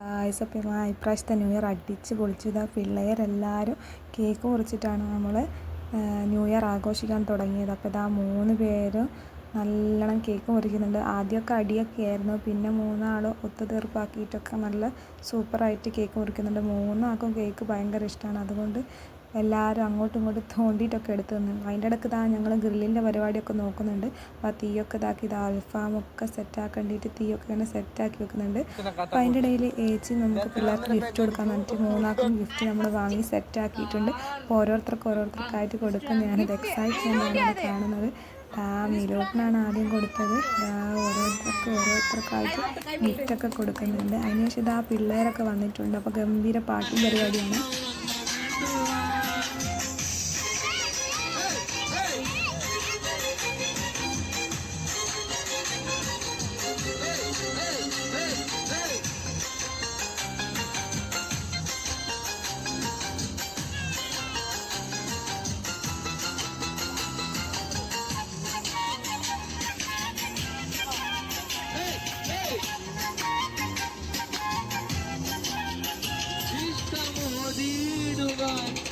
ആയിസപ്പം ഇപ്രാവശ്യത്തെ new year അടിച്ച് പൊളിച്ചു ഇതാ പിള്ളേരെല്ലാവരും കേക്ക് മുറിച്ചിട്ടാണ് നമ്മൾ ന്യൂ ഇയർ ആഘോഷിക്കാൻ തുടങ്ങിയത്. അപ്പോൾ ഇതാ മൂന്ന് പേരും നല്ലോണം കേക്ക് മുറിക്കുന്നുണ്ട്. ആദ്യമൊക്കെ അടിയൊക്കെ ആയിരുന്നു. പിന്നെ മൂന്നാളും ഒത്തുതീർപ്പാക്കിയിട്ടൊക്കെ നല്ല സൂപ്പറായിട്ട് കേക്ക് മുറിക്കുന്നുണ്ട്. മൂന്നാൾക്കും കേക്ക് ഭയങ്കര ഇഷ്ടമാണ് അതുകൊണ്ട് എല്ലാവരും അങ്ങോട്ടും ഇങ്ങോട്ടും തോണ്ടിയിട്ടൊക്കെ എടുത്തു തന്നു അതിന്റെ ഇടയ്ക്ക് ഇതാ ഞങ്ങൾ ഗ്രില്ലിന്റെ പരിപാടിയൊക്കെ നോക്കുന്നുണ്ട്. അപ്പോൾ ആ തീയൊക്കെ ഇതാക്കി ഇത് അൽഫാമൊക്കെ സെറ്റാക്കേണ്ടിയിട്ട് തീയൊക്കെ ഇങ്ങനെ സെറ്റാക്കി വെക്കുന്നുണ്ട്. അപ്പോൾ അതിന്റെ ഇടയിൽ ഏച്ചി നമുക്ക് പിള്ളേർക്ക് ഗിഫ്റ്റ് കൊടുക്കാൻ വേണ്ടിയിട്ട് മൂന്നാൾക്കും ഗിഫ്റ്റ് നമ്മൾ വാങ്ങി സെറ്റാക്കിയിട്ടുണ്ട്. അപ്പോൾ ഓരോരുത്തർക്ക് ഓരോരുത്തർക്കായിട്ട് കൊടുക്കും ഞാനിത് എക്സൈറ്റ്മെന്റാണ് കാണുന്നത്. ആ മിലോട്ടിനാണ് ആദ്യം കൊടുത്തത്. ആ ഓരോരുത്തർക്ക് ഓരോരുത്തർക്കായിട്ട് ഗിഫ്റ്റൊക്കെ കൊടുക്കുന്നുണ്ട്. അതിനുശേഷം ഇത് ആ പിള്ളേരൊക്കെ വന്നിട്ടുണ്ട്. അപ്പോൾ ഗംഭീര പാട്ടും പരിപാടിയാണ്.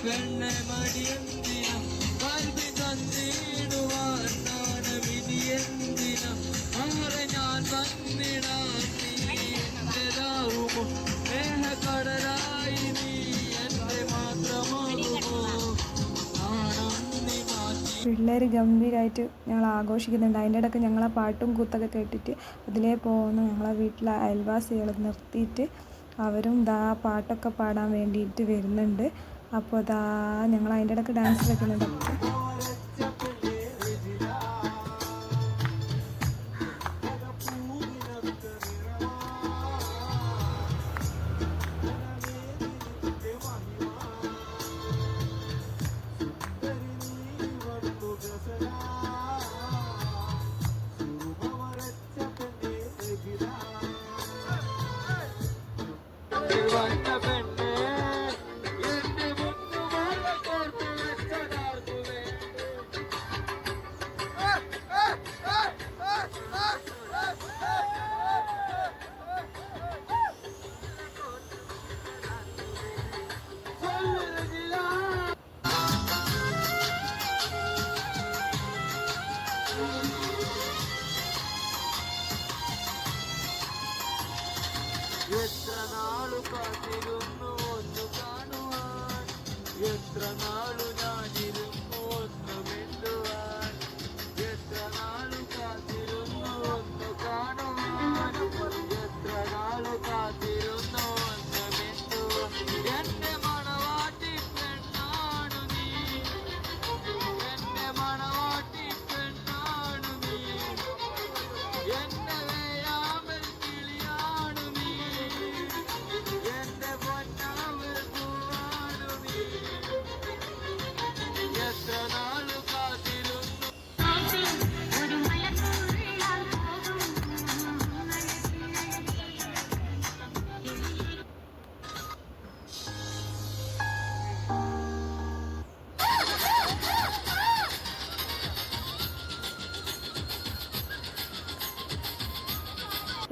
നീ പിള്ളേർ ഗംഭീരമായിട്ട് ഞങ്ങൾ ആഘോഷിക്കുന്നുണ്ട്. അതിന്റെ ഇടയ്ക്ക് ഞങ്ങളെ പാട്ടും കൂത്തൊക്കെ കേട്ടിട്ട് അതിലേ പോകുന്ന. ഞങ്ങളെ വീട്ടിലെ അയൽവാസികൾ നിർത്തിയിട്ട് അവരും ദാ പാട്ടൊക്കെ പാടാൻ വേണ്ടിയിട്ട് വരുന്നുണ്ട്. അപ്പോൾ അതാ ഞങ്ങൾ അതിന്റെ ഇടയ്ക്ക് ഡാൻസ് കളിക്കുന്നുണ്ട്. എത്ര നാളു കാത്തിരുന്നു ഒന്ന് കാണുവാൻ? എത്ര നാളു ഞാനിരുന്നു ഒന്ന് മിണ്ടുവാൻ?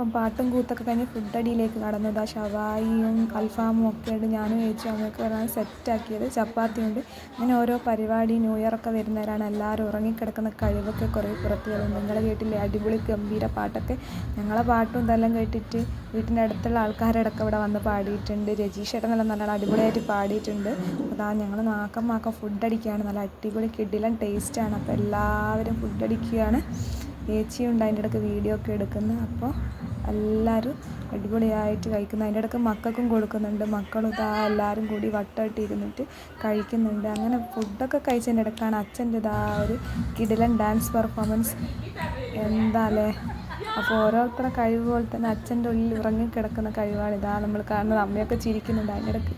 അപ്പം പാട്ടും കൂത്തൊക്കെ കഴിഞ്ഞ് ഫുഡ് അടിയിലേക്ക് കടന്നത്. ആ ഷവായിയും അൽഫാമും ഒക്കെ ആയിട്ട് ഞാനും ചേച്ചി അമ്മയൊക്കെ വരാൻ സെറ്റാക്കിയത് ചപ്പാത്തി ഉണ്ട് അങ്ങനെ ഓരോ പരിപാടി ന്യൂ ഇയർ ഒക്കെ വരുന്നവരാണ്. എല്ലാവരും ഉറങ്ങിക്കിടക്കുന്ന കഴിവൊക്കെ കുറേ പുറത്ത് വരും നിങ്ങളുടെ വീട്ടിലെ അടിപൊളി ഗംഭീര പാട്ടൊക്കെ ഞങ്ങളെ പാട്ടും ഇതെല്ലാം കേട്ടിട്ട് വീട്ടിന്റെ അടുത്തുള്ള ആൾക്കാരടക്കം ഇവിടെ വന്ന് പാടിയിട്ടുണ്ട്. രജീഷ് നല്ല നല്ല അടിപൊളിയായിട്ട് പാടിയിട്ടുണ്ട്. അതാ ഞങ്ങൾ നാക്കം മാക്കം ഫുഡ് അടിക്കുകയാണ്. നല്ല അടിപൊളി കിഡിലൻ ടേസ്റ്റാണ് അപ്പോൾ എല്ലാവരും ഫുഡ് അടിക്കുകയാണ്. ചേച്ചിയുണ്ട് അതിന്റെ ഇടയ്ക്ക് വീഡിയോ ഒക്കെ എടുക്കുന്നത്. അപ്പോൾ എല്ലാവരും അടിപൊളിയായിട്ട് കഴിക്കുന്നു. അതിന്റെ ഇടയ്ക്ക് മക്കൾക്കും കൊടുക്കുന്നുണ്ട്. മക്കളും ഇതാ എല്ലാവരും കൂടി വട്ടമായിട്ട് ഇരുന്നിട്ട് കഴിക്കുന്നുണ്ട്. അങ്ങനെ ഫുഡൊക്കെ കഴിച്ചതിന്റെ ഇടയ്ക്കാണ് അച്ഛന്റെ ഇതാ ഒരു കിടിലൻ ഡാൻസ് പെർഫോമൻസ്. എന്താ അല്ലേ അപ്പോൾ ഓരോരുത്തരുടെ കഴിവ് പോലെ തന്നെ അച്ഛന്റെ ഉള്ളിൽ ഉറങ്ങിക്കിടക്കുന്ന കഴിവാണ് ഇതാ നമ്മൾ കാണുന്നത്. അമ്മയൊക്കെ ചിരിക്കുന്നുണ്ട്. അതിന്റെ ഇടയ്ക്ക്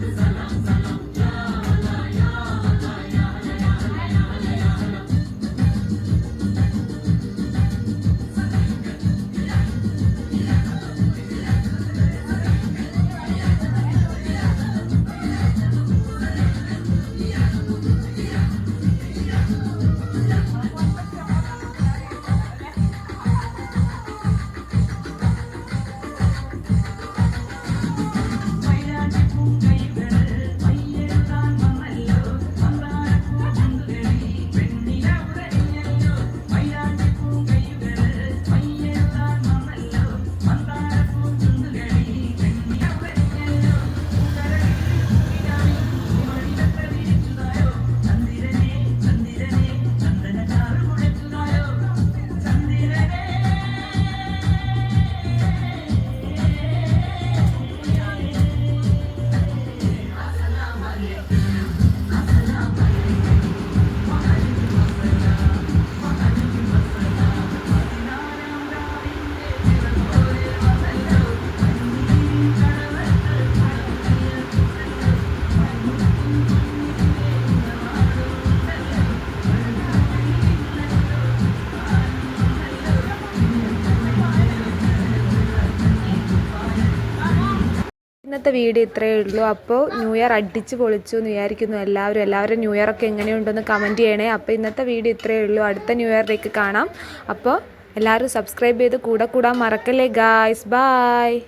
Design. ഇന്നത്തെ വീഡിയോ ഇത്രയേ ഉള്ളൂ. അപ്പോൾ ന്യൂ ഇയർ അടിച്ച് പൊളിച്ചു എന്ന് വിചാരിക്കുന്നു എല്ലാവരും. എല്ലാവരും ന്യൂ ഇയർ ഒക്കെ എങ്ങനെയുണ്ടെന്ന് കമന്റ് ചെയ്യണേ. അപ്പോൾ ഇന്നത്തെ വീഡിയോ ഇത്രയേ ഉള്ളൂ. അടുത്ത ന്യൂ ഇയറിലേക്ക് കാണാം. അപ്പോൾ എല്ലാവരും സബ്സ്ക്രൈബ് ചെയ്ത് കൂടെ കൂടാൻ മറക്കല്ലേ ഗായ്സ് ബായ്